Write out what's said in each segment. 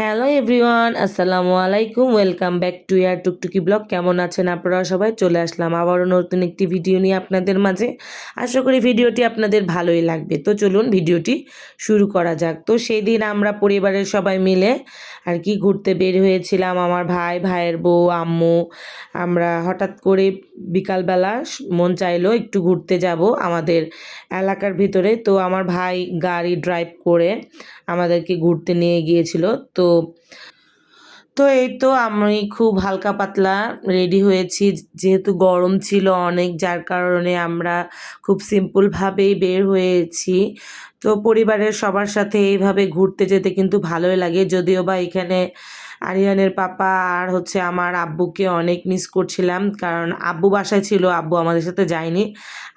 Hello everyone, আসসালামু আলাইকুম। Welcome back to year Tuktuki blog. কেমন আছেন আপনারা সবাই? চলে আসলাম আবারও নতুন একটি ভিডিও নিয়ে আপনাদের মাঝে। আশা করি ভিডিওটি আপনাদের ভালোই লাগবে। তো চলুন ভিডিওটি শুরু করা যাক। তো সেই দিন আমরা পরিবারের সবাই মিলে আর কি ঘুরতে বের হয়েছিলাম। আমার ভাই, ভাইয়ের বউ, আম্মু। আমরা হঠাৎ করে বিকালবেলা মন চাইলো একটু ঘুরতে যাব আমাদের এলাকার ভিতরে। তো আমার ভাই গাড়ি ড্রাইভ করে আমাদেরকে ঘুরতে নিয়ে গিয়েছিল। তো তো এই তো আমি খুব হালকা পাতলা রেডি হয়েছি। যেহেতু গরম ছিল অনেক, যার কারণে আমরা খুব সিম্পলভাবেই বের হয়েছি। তো পরিবারের সবার সাথে এইভাবে ঘুরতে যেতে কিন্তু ভালোই লাগে। যদিও বা এখানে আরিয়ানের পাপা আর হচ্ছে আমার আব্বুকে অনেক মিস করছিলাম, কারণ আব্বু বাসায় ছিল, আব্বু আমাদের সাথে যায়নি।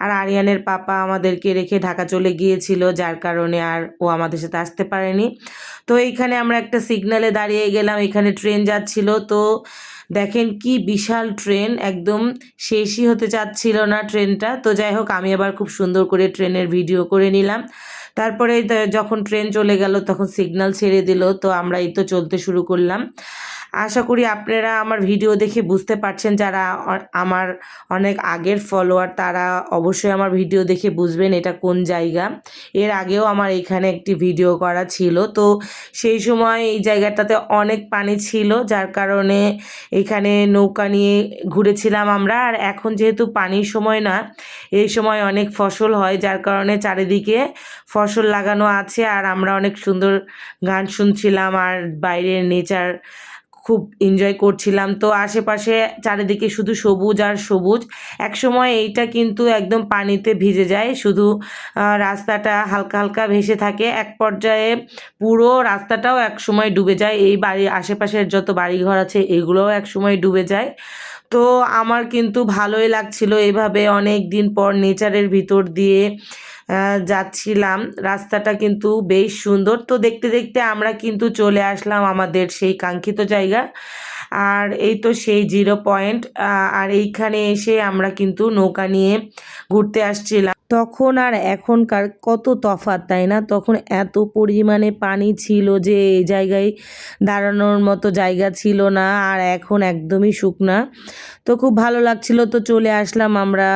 আর আরিয়ানের পাপা আমাদেরকে রেখে ঢাকা চলে গিয়েছিল, যার কারণে আর ও আমাদের সাথে আসতে পারেনি। তো এইখানে আমরা একটা সিগনালে দাঁড়িয়ে গেলাম, এখানে ট্রেন যাচ্ছিল। তো দেখেন কি বিশাল ট্রেন একদম শেষই হতে চাচ্ছিল না ট্রেনটা তো যাই হোক, আমি আবার খুব সুন্দর করে ট্রেনের ভিডিও করে নিলাম। তারপরে যখন ট্রেন চলে গেল, তখন সিগনাল ছেড়ে দিল, তো আমরা এই তো চলতে শুরু করলাম। আশা করি আপনারা আমার ভিডিও দেখে বুঝতে পারছেন যারা আমার অনেক আগের ফলোয়ার তারা অবশ্যই আমার ভিডিও দেখে বুঝবেন এটা কোন জায়গা। এর আগেও আমার এখানে একটি ভিডিও করা ছিল। তো সেই সময় এই জায়গাটাতে অনেক পানি ছিল, যার কারণে এখানে নৌকা নিয়ে ঘুরেছিলাম আমরা। আর এখন যেহেতু পানির সময় না, এই সময় অনেক ফসল হয়, যার কারণে চারিদিকে ফসল লাগানো আছে। আর আমরা অনেক সুন্দর গান শুনছিলাম, আর বাইরের নেচার খুব এনজয় করছিলাম। তো আশেপাশে চারিদিকে শুধু সবুজ আর সবুজ। একসময় এইটা কিন্তু একদম পানিতে ভিজে যায়। শুধু রাস্তাটা হালকা হালকা ভেসে থাকে। এক পর্যায়ে পুরো রাস্তাটাও এক সময় ডুবে যায়। এই বাড়ি, আশেপাশের যত বাড়িঘর আছে, এগুলোও এক সময় ডুবে যায়। তো আমার কিন্তু ভালোই লাগছিল। এভাবে অনেক দিন পর নেচারের ভিতর দিয়ে যাচ্ছিলাম। রাস্তাটা কিন্তু বেশ সুন্দর। তো দেখতে দেখতে আমরা কিন্তু চলে আসলাম আমাদের সেই কাঙ্ক্ষিত জায়গা। আর এই তো সেই জিরো পয়েন্ট আর এইখানে এসে আমরা কিন্তু নৌকা নিয়ে ঘুরতে আসছিলাম। তখন আর এখনকার কত তফাৎ, তাই না? তখন এত পরিমাণে পানি ছিল যে এই জায়গায় দাঁড়ানোর মতো জায়গা ছিল না আর এখন একদমই শুকনা। তো খুব ভালো লাগছিল, তো চলে আসলাম আমরা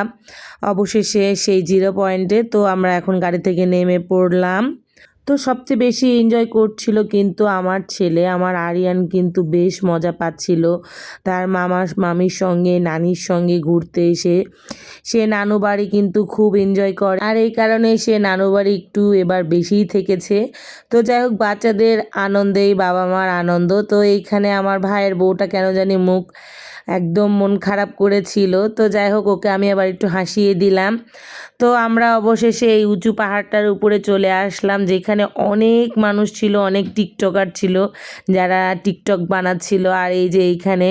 অবশেষে সেই জিরো পয়েন্টে তো আমরা এখন গাড়ি থেকে নেমে পড়লাম। তো সবচেয়ে বেশি এনজয় করছিল কিন্তু আমার ছেলে, আমার আরিয়ান কিন্তু বেশ মজা পাচ্ছিল। তার মামা, মামির সঙ্গে, নানির সঙ্গে ঘুরতে এসে সে নানু বাড়ি কিন্তু খুব এনজয় করে। আর এই কারণে সে নানু বাড়ি একটু এবার বেশিই থেকেছে। তো যাই হোক, বাচ্চাদের আনন্দেই বাবা মার আনন্দ। তো এইখানে আমার ভাইয়ের বউটা কেন জানি মুখ একদম মন খারাপ করেছিল। তো যাই হোক, ওকে আমি আবার একটু হাসিয়ে দিলাম। তো আমরা অবশেষে এই উঁচু পাহাড়টার উপরে চলে আসলাম, যেখানে অনেক মানুষ ছিল, অনেক টিকটকার ছিল যারা টিকটক বানাচ্ছিল। আর এই যে এইখানে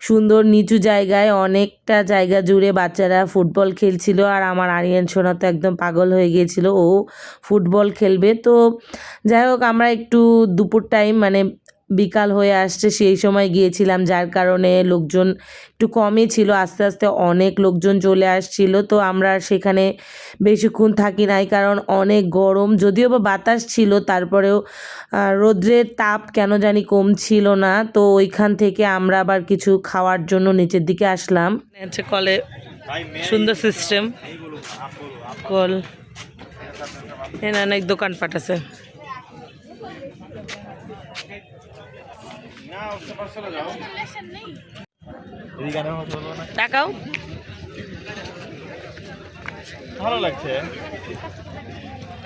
সুন্দর নিচু জায়গায় অনেকটা জায়গা জুড়ে বাচ্চারা ফুটবল খেলছিল। আর আমার আরিয়ান সোনা তো একদম পাগল হয়ে গিয়েছিল, ও ফুটবল খেলবে। তো যাই হোক, আমরা একটু দুপুর টাইম মানে বিকাল হয়ে আসছে, সেই সময় গিয়েছিলাম, যার কারণে লোকজন একটু কমই ছিল, আস্তে আস্তে অনেক লোকজন চলে আসছিল, তো আমরা সেখানে বেশিক্ষণ থাকি নাই, কারণ অনেক গরম, যদিও বা বাতাস ছিল, তারপরেও রৌদ্রের তাপ কেন জানি কম ছিল না, তো ওইখান থেকে আমরা আবার কিছু খাওয়ার জন্য নিচের দিকে আসলাম। কলে, সুন্দর সিস্টেম কল, এখানে অনেক দোকানপাট আছে। টাকাও ভালো লাগছে।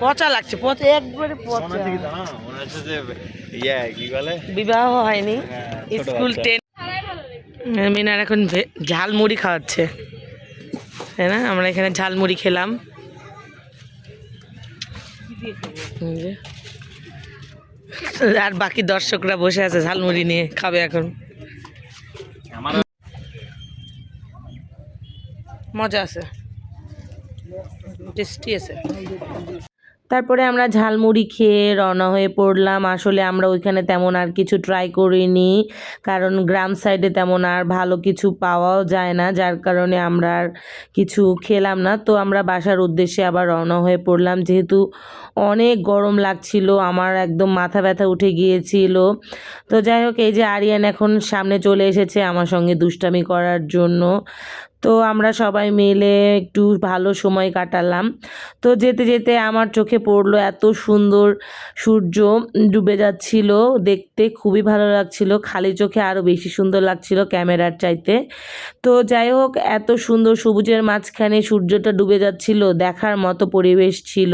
পচা লাগছে পচা একবারে পচা। কি মনে হচ্ছে যে ইয়ে কি বলে? বিবাহ হয়নি। হ্যাঁ, স্কুল টেন মিনার এখন ঝালমুড়ি খাওয়াচ্ছে। তাই না? আমরা এখানে ঝালমুড়ি খেলাম। আর বাকি দর্শকরা বসে আছে ঝালমুড়ি নিয়ে খাবে এখন। মজা আছে। টেস্টি আছে। তারপরে আমরা ঝালমুড়ি খেয়ে রওনা হয়ে পড়লাম। আসলে আমরা ওইখানে তেমন আর কিছু ট্রাই করিনি, কারণ গ্রাম সাইডে তেমন আর ভালো কিছু পাওয়াও যায় না, যার কারণে আমরা আর কিছু খেলাম না। তো আমরা বাসার উদ্দেশ্যে আবার রওনা হয়ে পড়লাম। যেহেতু অনেক গরম লাগছিল, আমার একদম মাথা ব্যথা উঠে গিয়েছিল। তো যাই হোক, এই যে আরিয়ান এখন সামনে চলে এসেছে আমার সঙ্গে দুষ্টামি করার জন্য। তো আমরা সবাই মিলে একটু ভালো সময় কাটালাম। তো যেতে যেতে আমার চোখে পড়ল এত সুন্দর সূর্য ডুবে যাচ্ছিল দেখতে, খুবই ভালো লাগছিল। খালি চোখে আরও বেশি সুন্দর লাগছিল ক্যামেরার চাইতে। তো যাই হোক, এত সুন্দর সবুজের মাঝখানে সূর্যটা ডুবে যাচ্ছিল, দেখার মতো পরিবেশ ছিল।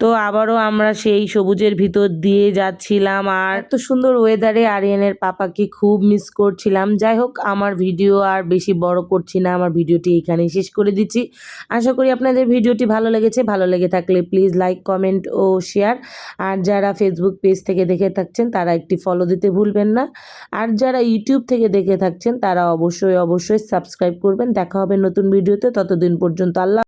তো আবারও আমরা সেই সবুজের ভিতর দিয়ে যাচ্ছিলাম আর এত সুন্দর ওয়েদারে আরিয়ানের পাপাকে খুব মিস করছিলাম। যাই হোক, আমার ভিডিও আর বেশি বড় করছি না, আমার ভিডিওটি এখানেই শেষ করে দিচ্ছি। আশা করি আপনাদের ভিডিওটি ভালো লেগেছে। ভালো লেগে থাকলে প্লিজ লাইক কমেন্ট ও শেয়ার আর যারা ফেসবুক পেজ থেকে দেখে থাকছেন, তারা একটি ফলো দিতে ভুলবেন না। আর যারা ইউটিউব থেকে দেখে থাকছেন, তারা অবশ্যই অবশ্যই সাবস্ক্রাইব করবেন। দেখা হবে নতুন ভিডিওতে ততদিন পর্যন্ত আল্লাহ